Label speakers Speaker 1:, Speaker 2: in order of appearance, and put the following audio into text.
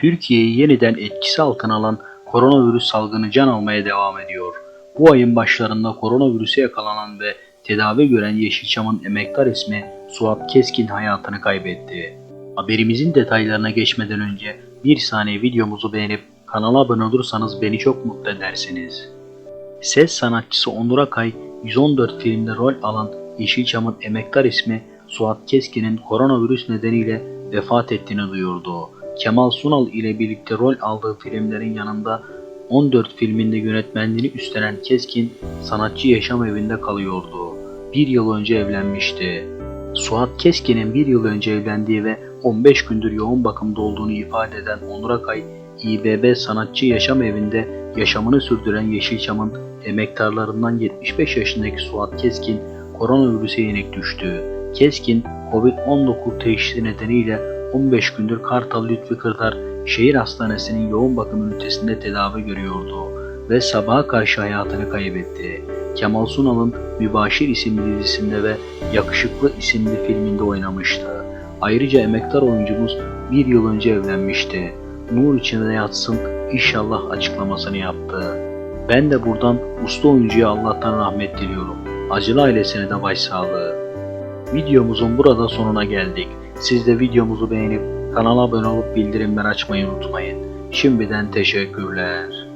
Speaker 1: Türkiye'yi yeniden etkisi altına alan koronavirüs salgını can almaya devam ediyor. Bu ayın başlarında koronavirüse yakalanan ve tedavi gören Yeşilçam'ın emektar ismi Suat Keskin hayatını kaybetti. Haberimizin detaylarına geçmeden önce bir saniye videomuzu beğenip kanala abone olursanız beni çok mutlu edersiniz. Ses sanatçısı Onur Akay 114 filmde rol alan Yeşilçam'ın emektar ismi Suat Keskin'in koronavirüs nedeniyle vefat ettiğini duyurdu. Kemal Sunal ile birlikte rol aldığı filmlerin yanında 14 filminde yönetmenliğini üstlenen Keskin sanatçı yaşam evinde kalıyordu. Bir yıl önce evlenmişti. Suat Keskin'in bir yıl önce evlendiği ve 15 gündür yoğun bakımda olduğunu ifade eden Onur Akay, İBB Sanatçı Yaşam Evi'nde yaşamını sürdüren Yeşilçam'ın emektarlarından 75 yaşındaki Suat Keskin koronavirüse yenik düştü. Keskin, Covid-19 teşhisi nedeniyle 15 gündür Kartal Lütfi Kırdar Şehir Hastanesi'nin yoğun bakım ünitesinde tedavi görüyordu ve sabaha karşı hayatını kaybetti. Kemal Sunal'ın Mübaşir isimli dizisinde ve Yakışıklı isimli filminde oynamıştı. Ayrıca emektar oyuncumuz bir yıl önce evlenmişti. Nur içinde yatsın inşallah açıklamasını yaptı. Ben de buradan usta oyuncuya Allah'tan rahmet diliyorum. Acılı ailesine de başsağlığı. Videomuzun burada sonuna geldik. Siz de videomuzu beğenip kanala abone olup bildirimler açmayı unutmayın. Şimdiden teşekkürler.